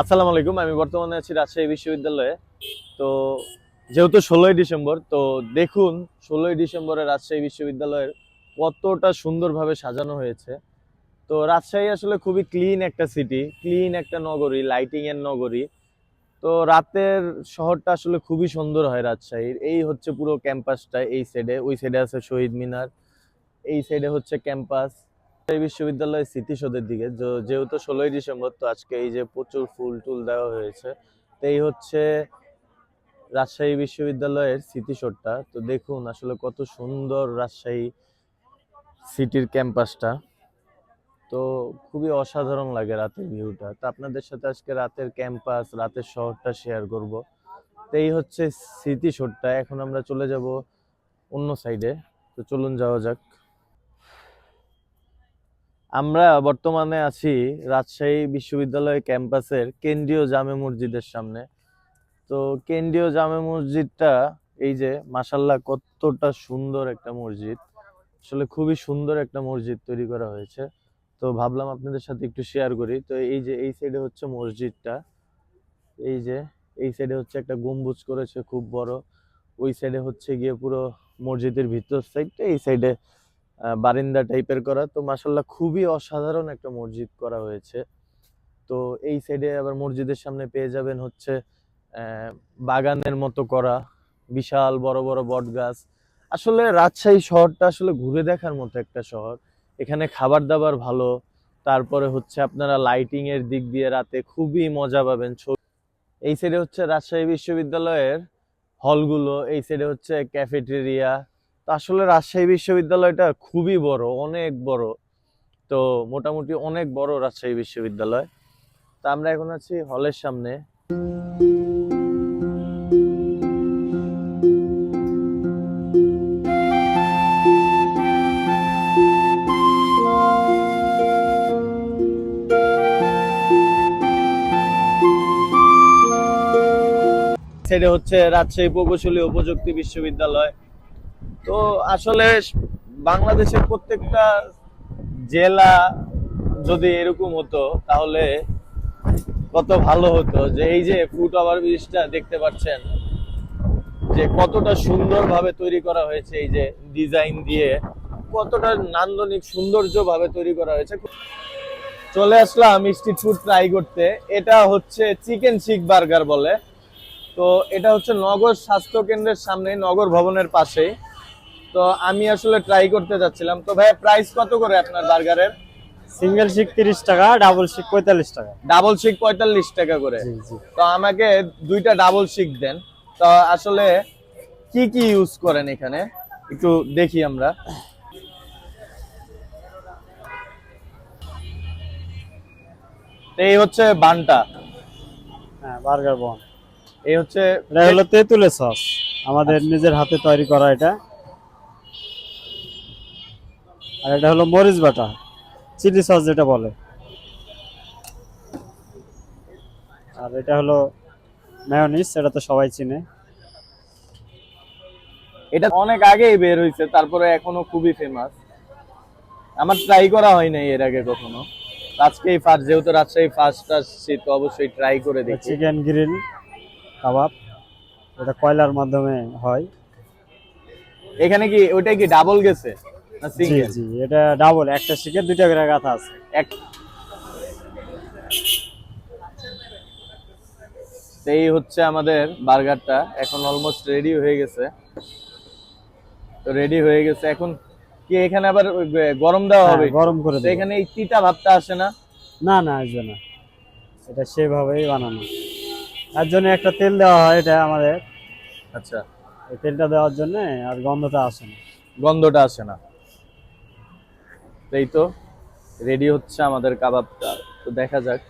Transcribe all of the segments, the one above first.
আসসালামু আলাইকুম, আমি বর্তমানে আছি রাজশাহী বিশ্ববিদ্যালয়ে। তো যেহেতু ষোলোই ডিসেম্বর, তো দেখুন ষোলোই ডিসেম্বরে রাজশাহী বিশ্ববিদ্যালয়ের কতটা সুন্দরভাবে সাজানো হয়েছে। তো রাজশাহী আসলে খুবই ক্লিন একটা সিটি ক্লিন একটা নগরী লাইটিং এর নগরী। তো রাতের শহরটা আসলে খুবই সুন্দর হয় রাজশাহীর। এই হচ্ছে পুরো ক্যাম্পাসটা এই সাইডে ওই সাইডে আছে শহীদ মিনার, এই সাইডে হচ্ছে ক্যাম্পাস রাজশাহী বিশ্ববিদ্যালয়ের স্মৃতিসৌধের দিকে যেহেতু ষোলোই ডিসেম্বর, তো আজকে এই যে প্রচুর ফুল টুল দেওয়া হয়েছে, তো এই হচ্ছে রাজশাহী বিশ্ববিদ্যালয়ের স্মৃতিসৌধটা। তো দেখুন আসলে কত সুন্দর রাজশাহী সিটির ক্যাম্পাসটা। তো খুবই অসাধারণ লাগে রাতের ভিউটা। তো আপনাদের সাথে আজকে রাতের ক্যাম্পাস, রাতের শহরটা শেয়ার করব। তো এই হচ্ছে স্মৃতিসৌধটা। এখন আমরা চলে যাব অন্য সাইডে তো চলুন যাওয়া যাক। আমরা বর্তমানে আছি রাজশাহী বিশ্ববিদ্যালয় ক্যাম্পাসের কেন্দ্রীয় জামে মসজিদের সামনে। তো কেন্দ্রীয় জামে মসজিদটা এই যে মাসাল্লাহ কতটা সুন্দর একটা মসজিদ। আসলে খুবই সুন্দর একটা মসজিদ তৈরি করা হয়েছে। তো ভাবলাম আপনাদের সাথে একটু শেয়ার করি। তো এই যে, এই সাইডে হচ্ছে মসজিদটা। এই যে, এই সাইডে হচ্ছে একটা গম্বুজ করেছে, খুব বড়। ওই সাইডে হচ্ছে গিয়ে পুরো মসজিদের ভিতর সাইডটা এই সাইডে বারিন্দা টাইপের করা। তো মাসাল্লাহ খুবই অসাধারণ একটা মসজিদ করা হয়েছে। তো এই সাইডে আবার মসজিদের সামনে পেয়ে যাবেন হচ্ছে বাগানের মতো করা, বিশাল বড় বড় বট গাছ আসলে রাজশাহী শহরটা আসলে ঘুরে দেখার মতো একটা শহর। এখানে খাবার দাবার ভালো, তারপরে হচ্ছে আপনারা লাইটিং এর দিক দিয়ে রাতে খুবই মজা পাবেন। এই সাইডে হচ্ছে রাজশাহী বিশ্ববিদ্যালয়ের হলগুলো এই সাইডে হচ্ছে ক্যাফেটেরিয়া তো আসলে রাজশাহী বিশ্ববিদ্যালয়টা খুবই বড়, অনেক বড়। তো মোটামুটি অনেক বড় রাজশাহী বিশ্ববিদ্যালয়। তা আমরা এখন আছি হলের সামনে। সেটা হচ্ছে রাজশাহী প্রকৌশলী ও প্রযুক্তি বিশ্ববিদ্যালয়। তো আসলে বাংলাদেশের প্রত্যেকটা জেলা যদি এরকম হতো, তাহলে কত ভালো হতো যে এই যে ফুট ওভার ব্রিজটা দেখতে পাচ্ছেন, যে কতটা সুন্দরভাবে তৈরি করা হয়েছে এই যে ডিজাইন দিয়ে, কতটা নান্দনিক সৌন্দর্য ভাবে তৈরি করা হয়েছে। চলে আসলাম স্ট্রিট ফুড ট্রাই করতে। এটা হচ্ছে চিকেন শিক বার্গার বলে। তো এটা হচ্ছে নগর স্বাস্থ্য কেন্দ্রের সামনে নগর ভবনের পাশেই। তো আমি আসলে ট্রাই করতে যাচ্ছিলাম। তো ভাই প্রাইস কত করে আপনার বার্গারের? সিঙ্গেল শিক তিরিশ টাকা ডাবল শিক পঁয়তাল্লিশ টাকা। ডাবল শিক পঁয়তাল্লিশ টাকা করে। তো আমাকে দুইটা ডাবল শিক দেন। তো আসলে কি কি ইউজ করেন এখানে? একটু দেখি আমরা। এই হচ্ছে বানটা। হ্যাঁ বার্গার বন। এই হচ্ছে এটা হলো তেঁতুলের সস আমাদের নিজের হাতে তৈরি করা এটা। আর এটা হলো মরিচ বাটা চিলি সস যেটা বলে। আর এটা হলো ম্যায়োনিজ এটা তো সবাই চিনে। এটা অনেক আগেই বের হয়েছে তারপরে এখনও খুবই ফেমাস আমার ট্রাই করা হয় নাই এর আগে কখনো। আজকেই ফার্স্ট যেহেতু রাজশাহী ফার্স্ট আসছি তো অবশ্যই ট্রাই করে দেখি। চিকেন গ্রিল কাবাব এটা কয়লার মাধ্যমে হয়। এখানে কি ওইটা কি ডাবল গেছে? জি জি এটা ডাবল একটা শিকের দুইটা করে গাথা আছে। এক। এই হচ্ছে আমাদের বার্গারটা এখন অলমোস্ট রেডি হয়ে গেছে। তো রেডি হয়ে গেছে এখন কি এখানে আবার গরম দেওয়া হ্যাঁ, হবে? গরম করে এখানে এই তিতা ভাবটা আসে না? না না আসবে না। এটা সেভাবেই বানানো। তার জন্য একটা তেল দেওয়া হয় এটা আমাদের। আচ্ছা। এই তেলটা দেওয়ার জন্য আর গন্ধটা আসে না। গন্ধটা আসে না। এই তো রেডি হচ্ছে আমাদের কাবাবটা। তো দেখা যাক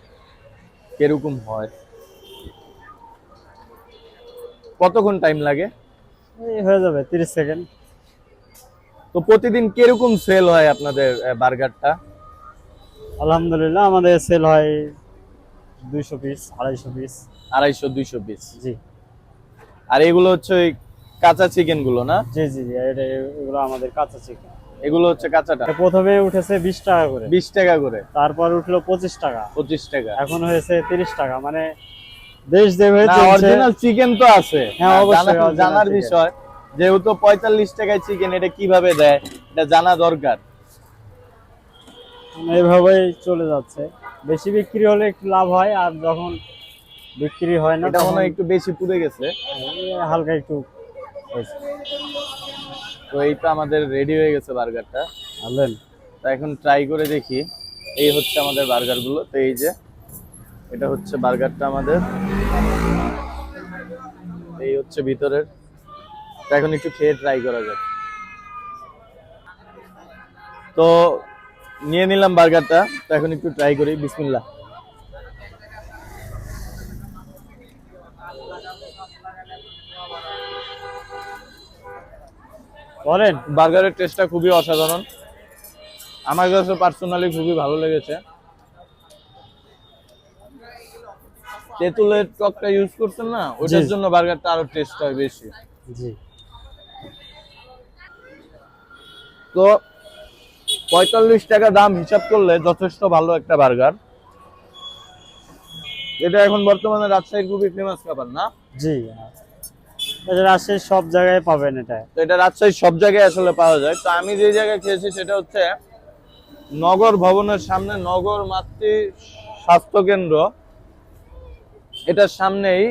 কীরকম হয়। কতক্ষণ টাইম লাগে? হয়ে যাবে তিরিশ সেকেন্ড তো প্রতিদিন কীরকম সেল হয় আপনাদের বার্গারটা? আলহামদুলিল্লাহ আমাদের সেল হয় দুইশো পিস আড়াইশো পিস আড়াইশো দুইশো পিস জি। আর এগুলো হচ্ছে ওই কাঁচা চিকেনগুলো না? জি জি জি এটা এগুলো আমাদের কাঁচা চিকেন এগুলো হচ্ছে কাঁচাটা। প্রথমে উঠেছে বিশ টাকা করে। বিশ টাকা করে। তারপর উঠল পঁচিশ টাকা। পঁচিশ টাকা। এখন হয়েছে তিরিশ টাকা মানে দেশ যেভাবে অরিজিনাল চিকেন তো আছে। হ্যাঁ, অবশ্যই জানার বিষয় যেহেতু পঁয়তাল্লিশ টাকায় চিকেন এটা কীভাবে দেয়? এটা জানা দরকার। মানে এইভাবেই চলে যাচ্ছে। বেশি বিক্রি হলে একটু লাভ হয় আর যখন বিক্রি হয় না তখন একটু বেশি পুড়ে গেছে। হালকা একটু হয়েছে। তো এই তো আমাদের রেডি হয়ে গেছে বার্গারটা বুঝলেন তা এখন ট্রাই করে দেখি। এই হচ্ছে আমাদের বার্গারগুলো। তো এই যে এটা হচ্ছে বার্গারটা আমাদের। এই হচ্ছে ভিতরের। তো এখন একটু খেয়ে ট্রাই করা যাক। তো নিয়ে নিলাম বার্গারটা তো এখন একটু ট্রাই করি। বিসমিল্লাহ। বলেন বার্গারের টেস্টটা খুবই অসাধারণ। আমার কাছে পার্সোনালি খুবই ভালো লেগেছে। তেঁতুলের টকটা ইউজ করছেন না ওটার জন্য বার্গারটা আরও টেস্ট হয় বেশি। জি। তো পঁয়তাল্লিশ টাকা দাম হিসাব করলে যথেষ্ট ভালো একটা বার্গার। এটা এখন বর্তমানে রাজশাহীর খুবই ফেমাস খাবার না? জি। এটা রাজশাহীর সব জায়গায় পাবেন এটা। তো এটা রাজশাহীর সব জায়গায় আসলে পাওয়া যায়। তো আমি যে জায়গায় খেয়েছি সেটা হচ্ছে নগর ভবনের সামনে নগর মাতৃ স্বাস্থ্য কেন্দ্র। এটার সামনেই